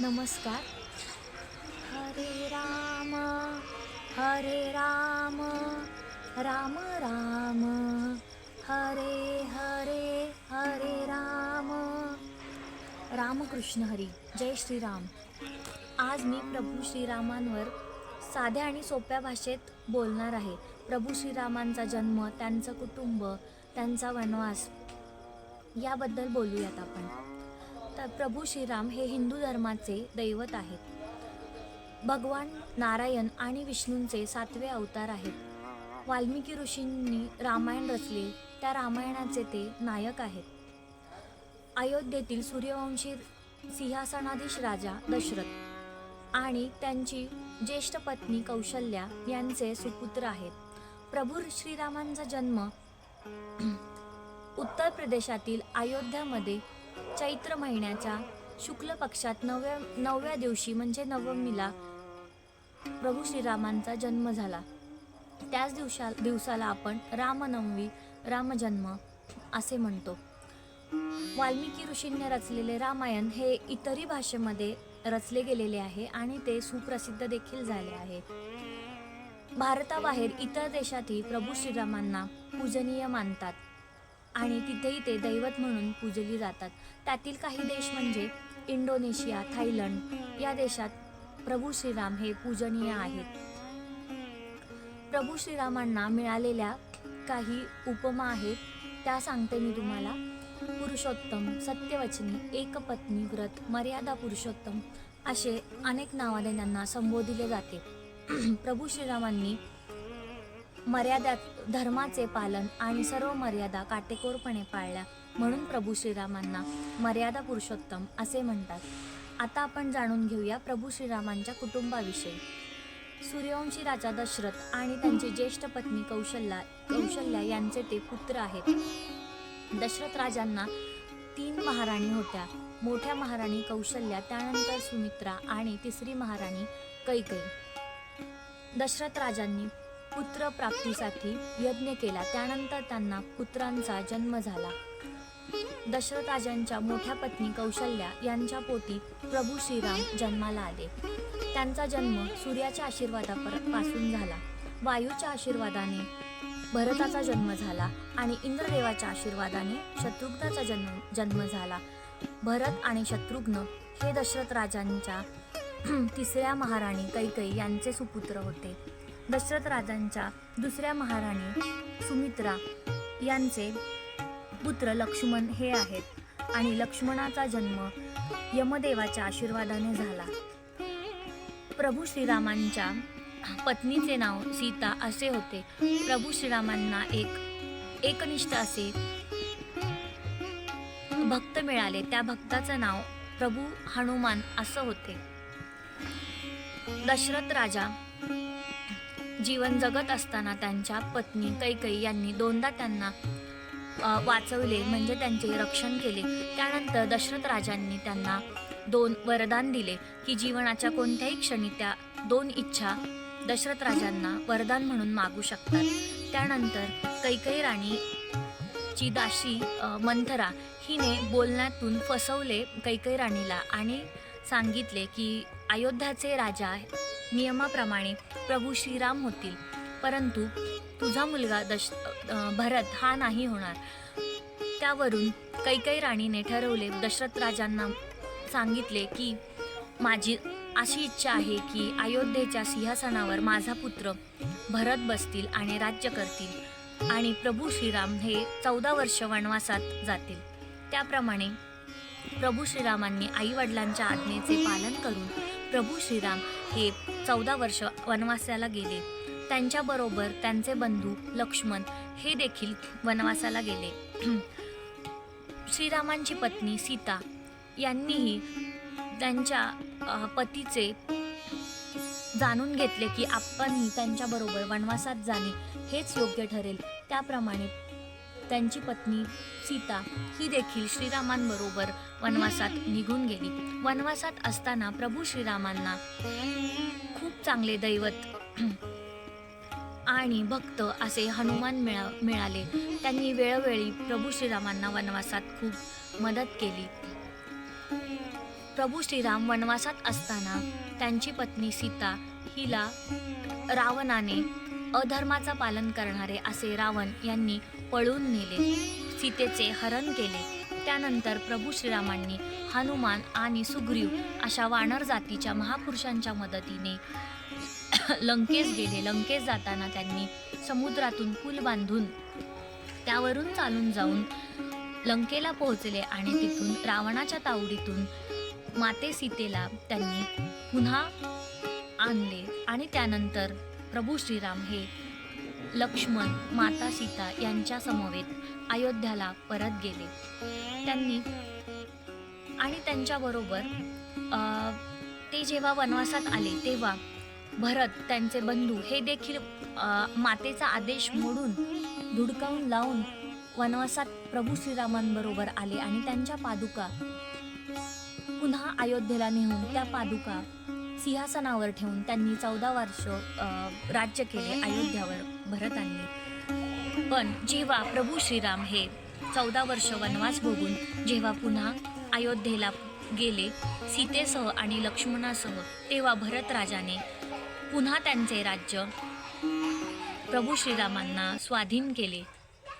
नमस्कार. हरे राम हरे राम राम राम. हरे हरे हरे राम. रामकृष्ण हरी जय श्रीराम. आज मी प्रभू श्रीरामांवर साध्या आणि सोप्या भाषेत बोलणार आहे. प्रभू श्रीरामांचा जन्म त्यांचं कुटुंब त्यांचा वनवास याबद्दल बोलूयात आपण. तर प्रभू श्रीराम हे हिंदू धर्माचे दैवत आहेत. भगवान नारायण आणि विष्णूंचे सातवे अवतार आहेत. वाल्मिकी ऋषींनी रामायण रचले त्या रामायणाचे ते नायक आहेत. अयोध्येतील सूर्यवंशी सिंहासनाधीश राजा दशरथ आणि त्यांची ज्येष्ठ पत्नी कौशल्या यांचे सुपुत्र आहेत. प्रभू श्रीरामांचा जन्म उत्तर प्रदेशातील अयोध्यामध्ये चैत्र महिन्याच्या शुक्ल पक्षात नवव्या नवव्या दिवशी म्हणजे नवमीला प्रभू श्रीरामांचा जन्म झाला. त्याच दिवसा दिवसाला आपण रामनवमी रामजन्म असे म्हणतो. वाल्मिकी ऋषींनी रचलेले रामायण हे इतरही भाषेमध्ये रचले गेलेले आहे आणि ते सुप्रसिद्ध देखील झाले आहे. भारताबाहेर इतर देशातही प्रभू श्रीरामांना पूजनीय मानतात. आणि तिथेही ते दैवत म्हणून पूजली जातात. त्यातील काही देश म्हणजे इंडोनेशिया थायलंड. या देशात प्रभू श्रीराम हे पूजनीय आहेत. प्रभू श्रीरामांना मिळालेल्या काही उपमा आहेत त्या सांगते मी तुम्हाला. पुरुषोत्तम सत्यवचनी एकपत्नी व्रत मर्यादा पुरुषोत्तम असे अनेक नावाने त्यांना संबोधिले जाते. प्रभू श्रीरामांनी मर्यादा धर्माचे पालन आणि सर्व मर्यादा काटेकोरपणे पाळल्या. म्हणून प्रभू श्रीरामांना मर्यादा पुरुषोत्तम असे म्हणतात. आता आपण जाणून घेऊया प्रभू श्रीरामांच्या कुटुंबाविषयी. सूर्यवंशी राजा दशरथ आणि त्यांची ज्येष्ठ पत्नी कौशल्या कौशल्या यांचे ते पुत्र आहेत. दशरथ राजांना तीन महाराणी होत्या. मोठ्या महाराणी कौशल्या त्यानंतर सुमित्रा आणि तिसरी महाराणी कैकई दशरथ राजांनी पुत्र प्राप्तीसाठी यज्ञ केला. त्यानंतर त्यांना पुत्रांचा जन्म झाला. दशरथाजांच्या मोठ्या पत्नी कौशल्या यांच्या पोटी प्रभू श्रीराम जन्माला आले. त्यांचा जन्म सूर्याच्या आशीर्वादापासून झाला. वायूच्या आशीर्वादाने भरताचा जन्म झाला आणि इंद्रदेवाच्या आशीर्वादाने शत्रुघ्नाचा जन्म जन्म झाला. भरत आणि शत्रुघ्न हे दशरथ राजांच्या तिसऱ्या महाराणी कैकई यांचे सुपुत्र होते. दशरथ राजांच्या दुसऱ्या महाराणी सुमित्रा यांचे पुत्र लक्ष्मण हे आहेत. आणि लक्ष्मणाचा जन्म यमदेवाच्या आशीर्वादाने झाला. प्रभू श्रीरामांच्या पत्नीचे नाव सीता असे होते. प्रभू श्रीरामांना एक एकनिष्ठ असे भक्त मिळाले. त्या भक्ताचं नाव प्रभू हनुमान असं होते. दशरथ राजा जीवन जगत असताना त्यांच्या पत्नी कैकई यांनी दोनदा त्यांना वाचवले म्हणजे त्यांचे रक्षण केले. त्यानंतर दशरथ राजांनी त्यांना दोन वरदान दिले की जीवनाच्या कोणत्याही क्षणी त्या दोन इच्छा दशरथ राजांना वरदान म्हणून मागू शकतात. त्यानंतर कैकई राणी ची दाशी मंथरा हिने बोलण्यातून फसवले कैकई राणीला आणि सांगितले की अयोध्याचे राजा नियमाप्रमाणे प्रभू श्रीराम होतील. परंतु तुझा मुलगा दश भरत हा नाही होणार. त्यावरून कैकई राणीने ठरवले दशरथ राजांना सांगितले की माझी अशी इच्छा आहे की अयोध्येच्या सिंहासनावर माझा पुत्र भरत बसतील आणि राज्य करतील आणि प्रभू श्रीराम हे चौदा वर्ष वनवासात जातील. त्याप्रमाणे प्रभू श्रीरामांनी आईवडिलांच्या आज्ञेचे पालन करून प्रभू श्रीराम हे चौदा वर्ष वनवासाला गेले. त्यांच्याबरोबर त्यांचे बंधू लक्ष्मण हे देखील वनवासाला गेले. श्रीरामांची पत्नी सीता यांनीही त्यांच्या पतीचे जाणून घेतले की आपणही त्यांच्याबरोबर वनवासात जाणे हेच योग्य ठरेल. त्याप्रमाणे त्यांची पत्नी सीता ही देखील श्रीरामांबरोबर वनवासात निघून गेली. वनवासात असताना प्रभू श्रीरामांना खूप चांगले दैवत आणि भक्त असे हनुमान मिळा मिळाले. त्यांनी वेळोवेळी प्रभू श्रीरामांना वनवासात खूप मदत केली. प्रभू श्रीराम वनवासात असताना त्यांची पत्नी सीता हिला रावणाने अधर्माचा पालन करणारे असे रावण यांनी पळून नेले. सीतेचे हरण केले. त्यानंतर प्रभू श्रीरामांनी हनुमान आणि सुग्रीव अशा वानर जातीच्या महापुरुषांच्या मदतीने लंकेस गेले. लंकेस जाताना त्यांनी समुद्रातून पूल बांधून त्यावरून चालून जाऊन लंकेला पोहोचले आणि तिथून रावणाच्या तावडीतून माते सीतेला त्यांनी पुन्हा आणले आणि त्यानंतर प्रभू श्रीराम हे लक्ष्मण माता सीता यांच्या समवेत अयोध्याला परत गेले. त्यांनी आणि त्यांच्याबरोबर ते जेव्हा वनवासात आले तेव्हा भरत त्यांचे बंधू हे देखील मातेचा आदेश मोडून धुडकावून लावून वनवासात प्रभू श्रीरामांबरोबर आले आणि त्यांच्या पादुका पुन्हा अयोध्येला नेऊन त्या पादुका सिंहासनावर ठेवून त्यांनी चौदा वर्ष राज्य केले अयोध्यावर भरतांनी. पण जेव्हा प्रभू श्रीराम हे चौदा वर्ष वनवास भोगून जेव्हा पुन्हा अयोध्येला गेले सीतेसह आणि लक्ष्मणासह तेव्हा भरत राजाने पुन्हा त्यांचे राज्य प्रभू श्रीरामांना स्वाधीन केले.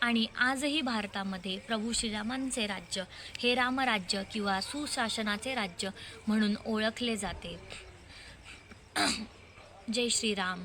आणि आजही भारतामध्ये प्रभू श्रीरामांचे राज्य हे रामराज्य किंवा सुशासनाचे राज्य म्हणून ओळखले जाते. जय श्रीराम.